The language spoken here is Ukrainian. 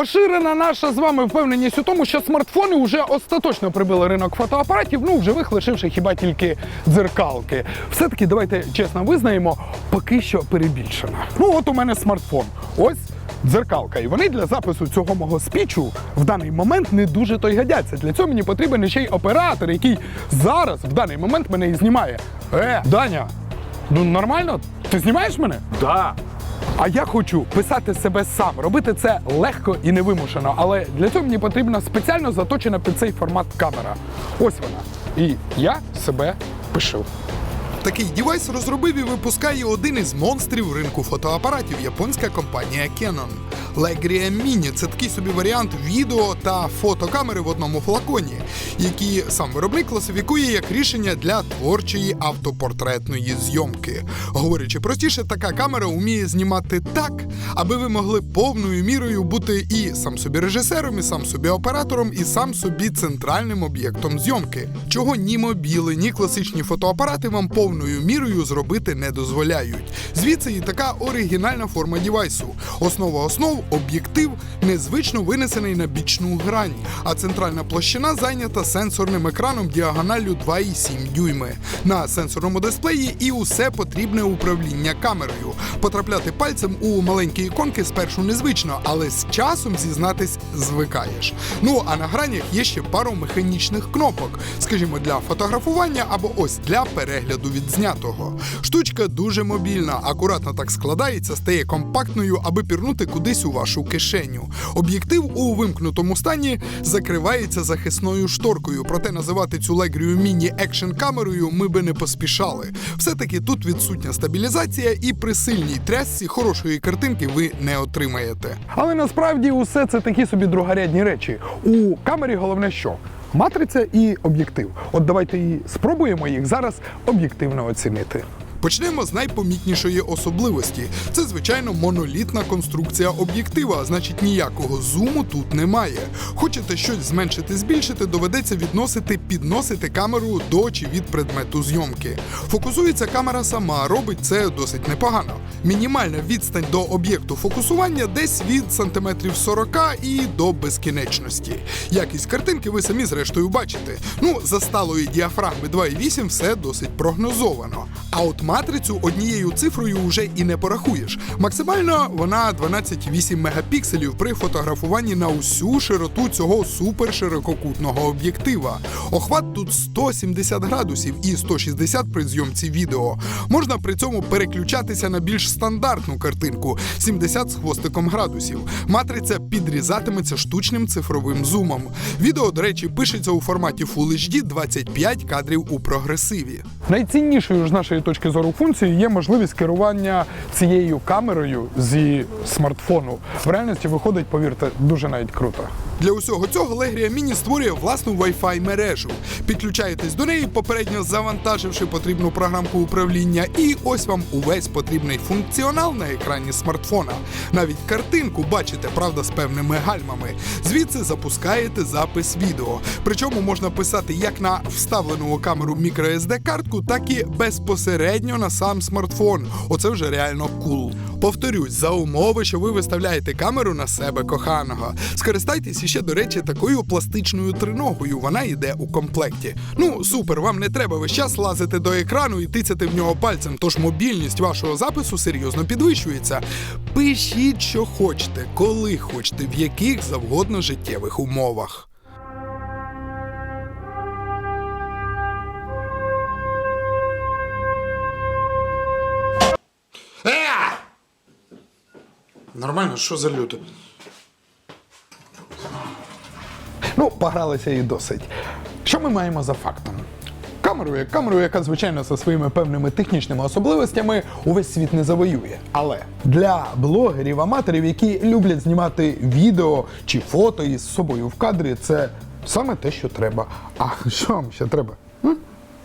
Поширена наша з вами впевненість у тому, що смартфони вже остаточно прибили ринок фотоапаратів, ну в живих хіба тільки дзеркалки. Все-таки давайте чесно визнаємо, поки що перебільшено. Ну от у мене смартфон. Ось. Дзеркалка, і вони для запису цього мого спічу в даний момент не дуже то й годяться. Для цього мені потрібен ще й оператор, який зараз в даний момент мене і знімає. Е, Даня, ну нормально? Ти знімаєш мене? Да. А я хочу писати себе сам, робити це легко і невимушено. Але для цього мені потрібна спеціально заточена під цей формат камера. Ось вона. І я себе пишу. Такий дівайс розробив і випускає один із монстрів ринку фотоапаратів японська компанія Canon. Legria Mini – це такий собі варіант відео та фотокамери в одному флаконі, які сам виробник класифікує як рішення для творчої автопортретної зйомки. Говорячи простіше, така камера вміє знімати так, аби ви могли повною мірою бути і сам собі режисером, і сам собі оператором, і сам собі центральним об'єктом зйомки, чого ні мобіли, ні класичні фотоапарати вам повною мірою зробити не дозволяють. Звідси і така оригінальна форма дівайсу. Основа основ об'єктив незвично винесений на бічну грань, а центральна площина зайнята сенсорним екраном діагоналлю 2,7 дюйми. На сенсорному дисплеї і усе потрібне управління камерою. Потрапляти пальцем у маленькі іконки спершу незвично, але з часом зізнатись звикаєш. Ну а на гранях є ще пару механічних кнопок, скажімо, для фотографування або ось для перегляду відзнятого. Штучка дуже мобільна, акуратно так складається, стає компактною, аби пірнути кудись у вашу кишеню. Об'єктив у вимкнутому стані закривається захисною шторкою, проте називати цю легрію міні екшн камерою ми би не поспішали. Все-таки тут відсутня стабілізація, і при сильній трясці хорошої картинки ви не отримаєте. Але насправді усе це такі собі другорядні речі. У камері головне що? Матриця і об'єктив. От давайте і спробуємо їх зараз об'єктивно оцінити. Почнемо з найпомітнішої особливості. Це, звичайно, монолітна конструкція об'єктива, значить ніякого зуму тут немає. Хочете щось зменшити, збільшити, доведеться відносити, підносити камеру до чи від предмету зйомки. Фокусується камера сама, робить це досить непогано. Мінімальна відстань до об'єкту фокусування десь від сантиметрів 40 і до безкінечності. Якість картинки ви самі зрештою бачите. Ну, за сталої діафрагми 2,8 все досить прогнозовано. А от матрицю однією цифрою вже і не порахуєш. Максимально вона 12,8 мегапікселів при фотографуванні на усю широту цього суперширококутного об'єктива. Охват тут 170 градусів і 160 при зйомці відео. Можна при цьому переключатися на більш стандартну картинку 70 з хвостиком градусів. Матриця підрізатиметься штучним цифровим зумом. Відео, до речі, пишеться у форматі Full HD 25 кадрів у прогресиві. Найціннішою ж з нашої точки зору функції є можливість керування цією камерою зі смартфону. В реальності виходить, повірте, дуже навіть круто. Для усього цього Legria Mini створює власну Wi-Fi мережу. Підключаєтесь до неї, попередньо завантаживши потрібну програмку управління, і ось вам увесь потрібний функціонал на екрані смартфона. Навіть картинку бачите, правда, з певними гальмами. Звідси запускаєте запис відео. Причому можна писати як на вставлену у камеру microSD картку, так і безпосередньо на сам смартфон. Оце вже реально кул. Повторюсь, за умови, що ви виставляєте камеру на себе коханого. Скористайтесь іще, до речі, такою пластичною триногою. Вона йде у комплекті. Ну, супер, вам не треба весь час лазити до екрану і тицяти в нього пальцем, тож мобільність вашого запису серйозно підвищується. Пишіть, що хочете, коли хочете, в яких завгодно життєвих умовах. Е! Нормально, що за люто? Ну, погралися і досить. Що ми маємо за фактом? Камеру як камеру, яка, звичайно, за своїми певними технічними особливостями увесь світ не завоює. Але для блогерів, аматорів, які люблять знімати відео чи фото із собою в кадрі, це саме те, що треба. А що вам ще треба?